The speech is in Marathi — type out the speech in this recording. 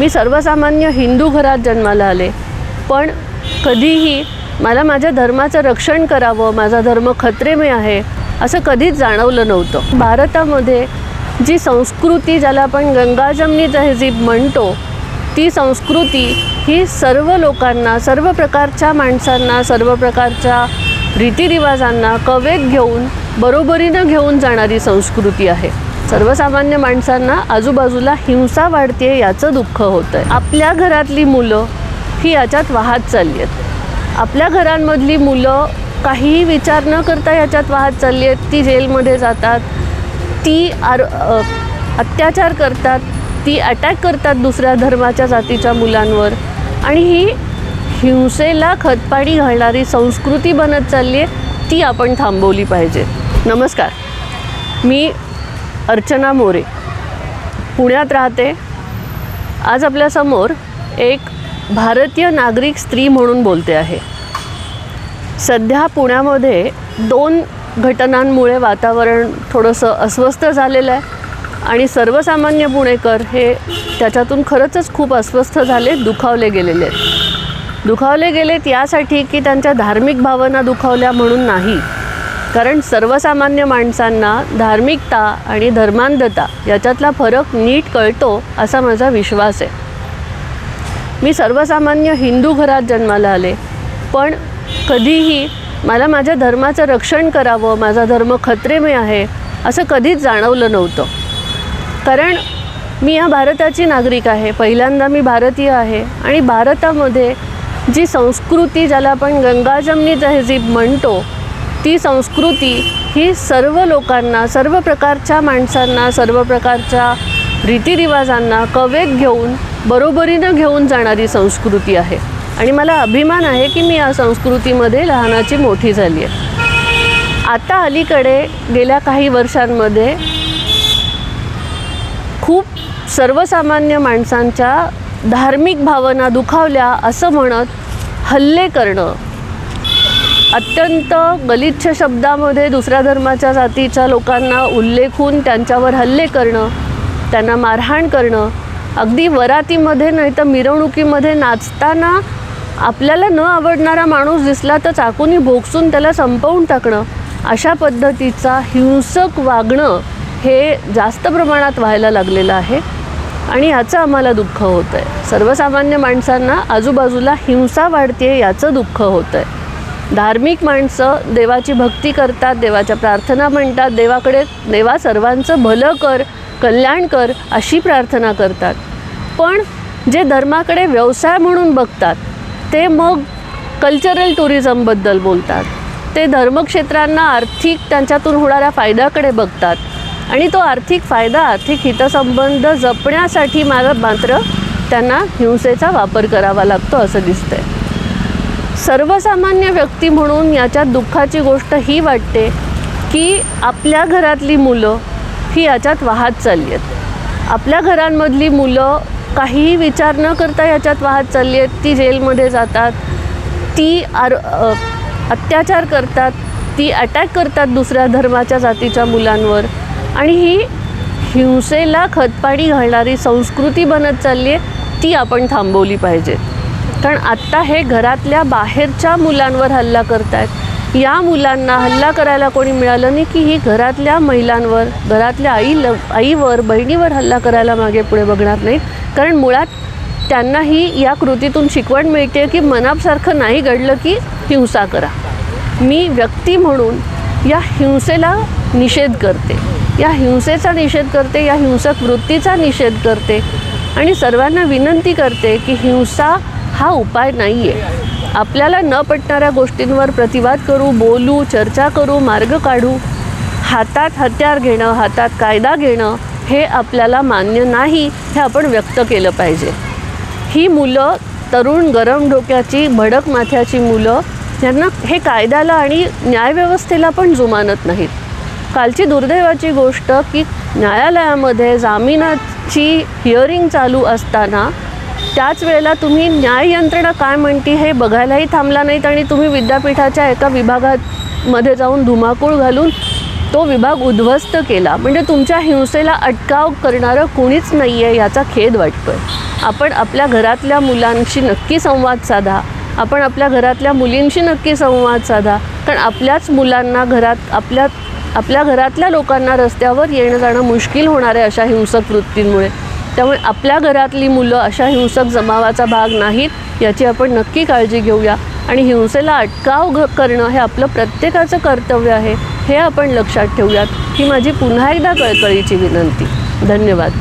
मी सर्वसामान्य हिंदू घरात जन्माला आले. पण कधीही मला माझ्या धर्माचं रक्षण करावं माझा धर्म खत्रेमय आहे असं कधीच जाणवलं नव्हतं. भारतामध्ये जी संस्कृती ज्याला आपण गंगाजमनी तहजीब म्हणतो ती संस्कृती ही सर्व लोकांना सर्व प्रकारच्या माणसांना सर्व प्रकारच्या रीतिरिवाजांना कवेत घेऊन बरोबरीनं घेऊन जाणारी संस्कृती आहे. सर्वसामान्य माणसांना आजूबाजूला हिंसा वाढते याचं दुःख होतं आहे आपल्या घरातली मुलं ही याच्यात वाहत चालली आहेत आपल्या घरांमधली मुलं काहीही विचार न करता याच्यात वाहत चालली आहेत ती जेलमध्ये जातात ती आर अत्याचार करतात ती अटॅक करतात दुसऱ्या धर्माच्या जातीच्या मुलांवर आणि ही हिंसेला खतपाणी घालणारी संस्कृती बनत चालली आहे ती आपण थांबवली पाहिजे. नमस्कार. मी अर्चना मोरे. पुण्यात राहते. आज आपल्यासमोर एक भारतीय नागरिक स्त्री म्हणून बोलते आहे. सध्या पुण्यामध्ये दोन घटनांमुळे वातावरण थोडंसं अस्वस्थ झालेलं आहे आणि सर्वसामान्य पुणेकर हे त्याच्यातून खरंचच खूप अस्वस्थ झाले दुखावले गेलेले आहेत. दुखावले गेलेत यासाठी की त्यांच्या धार्मिक भावना दुखावल्या म्हणून नाही. कारण सर्वसामान्य माणसांना धार्मिकता आणि धर्मांधता याच्यातला फरक नीट कळतो असा माझा विश्वास आहे. मी सर्वसामान्य हिंदू घरात जन्माला आले पण कधीही मला माझ्या धर्माचं रक्षण करावं माझा धर्म खत्रेमय आहे असं कधीच जाणवलं नव्हतं. कारण मी या भारताची नागरिक आहे पहिल्यांदा मी भारतीय आहे आणि भारतामध्ये जी संस्कृती ज्याला आपण गंगाजमनी तहजीब म्हणतो ती संस्कृती ही सर्व लोकांना सर्व प्रकारच्या माणसांना सर्व प्रकारच्या रीतिरिवाजांना कवेत घेऊन बरोबरीनं घेऊन जाणारी संस्कृती आहे. आणि मला अभिमान आहे की मी या संस्कृतीमध्ये लहानाची मोठी झाली आहे. आता अलीकडे गेल्या काही वर्षांमध्ये खूप सर्वसामान्य माणसांच्या धार्मिक भावना दुखावल्या असं म्हणत हल्ले करणं अत्यंत गलिच्छ शब्दामध्ये दुसऱ्या धर्माच्या जातीच्या लोकांना उल्लेखून त्यांच्यावर हल्ले करणं त्यांना मारहाण करणं अगदी वरातीमध्ये नाही तर मिरवणुकीमध्ये नाचताना आपल्याला न आवडणारा माणूस दिसला तर चाकूनी भोगसून त्याला संपवून टाकणं अशा पद्धतीचा हिंसक वागणं हे जास्त प्रमाणात व्हायला लागलेलं आहे आणि याचं आम्हाला दुःख होतं आहे सर्वसामान्य माणसांना आजूबाजूला हिंसा वाढते याचं दुःख होतं आहे धार्मिक माणसं देवाची भक्ती करतात देवाच्या प्रार्थना म्हणतात देवाकडे देवा सर्वांचं भलं कर कल्याण कर अशी प्रार्थना करतात. पण जे धर्माकडे व्यवसाय म्हणून बघतात ते मग कल्चरल टुरिझमबद्दल बोलतात. ते धर्मक्षेत्रांना आर्थिक त्यांच्यातून होणाऱ्या फायद्याकडे बघतात. आणि तो आर्थिक फायदा आर्थिक हितसंबंध जपण्यासाठी मला मात्र त्यांना हिंसेचा वापर करावा लागतो असं दिसतंय. सर्वसामान्य व्यक्ती म्हणून याच्यात दुःखाची गोष्ट ही वाटते की आपल्या घरातली मुलं ही याच्यात वाहत चालली आहेत आपल्या घरांमधली मुलं काहीही विचार न करता याच्यात वाहत चालली आहेत ती जेलमध्ये जातात ती आर अत्याचार करतात ती अटॅक करतात दुसऱ्या धर्माच्या जातीच्या मुलांवर आणि ही हिंसेला खतपाणी घालणारी संस्कृती बनत चालली आहे ती आपण थांबवली पाहिजे कारण आत्ता हे घरातल्या बाहेरच्या मुलांवर हल्ला करतायत. या मुलांना हल्ला करायला कोणी मिळालं नाही की ही घरातल्या महिलांवर घरातल्या आई ल आईवर बहिणीवर हल्ला करायला मागे पुढे बघणार नाहीत. कारण मुळात त्यांनाही या कृतीतून शिकवण मिळते की मनासारखं नाही घडलं की हिंसा करा. मी व्यक्ती म्हणून या हिंसेला निषेध करते. या हिंसेचा निषेध करते या हिंसक वृत्तीचा निषेध करते आणि सर्वांना विनंती करते की हिंसा हा उपाय नाही आहे आपल्याला न पटणाऱ्या गोष्टींवर प्रतिवाद करू बोलू चर्चा करू मार्ग काढू हातात हत्यार घेणं हातात कायदा घेणं हे आपल्याला मान्य नाही हे आपण व्यक्त केलं पाहिजे. ही मुलं तरुण गरम डोक्याची भडक माथ्याची मुलं यांना हे कायद्याला आणि न्यायव्यवस्थेला पण जुमानत नाहीत. कालची दुर्दैवाची गोष्ट की न्यायालयामध्ये जामिनाची हिअरिंग चालू असताना त्याच वेळेला तुम्ही न्याय यंत्रणा काय म्हणते हे बघायलाही थांबला नाहीत आणि तुम्ही विद्यापीठाच्या एका विभागात मध्ये जाऊन धुमाकूळ घालून तो विभाग उद्ध्वस्त केला. म्हणजे तुमच्या हिंसेला अटकाव करणारं कुणीच नाही आहे याचा खेद वाटतोय. आपण आपल्या घरातल्या मुलांशी नक्की संवाद साधा. आपण आपल्या घरातल्या मुलींशी नक्की संवाद साधा. कारण आपल्याच मुलांना घरात आपल्या आपल्या घरातल्या लोकांना रस्त्यावर येणं जाणं मुश्किल होणार आहे अशा हिंसक वृत्तींमुळे. त्यामुळे आपल्या घरातली मुलं अशा हिंसक जमावाचा भाग नाहीत याची आपण नक्की काळजी घेऊया. आणि हिंसेला अटकाव घ करणं हे आपलं प्रत्येकाचं कर्तव्य आहे हे आपण लक्षात ठेवूयात. ही माझी पुन्हा एकदा कळकळीची विनंती. धन्यवाद.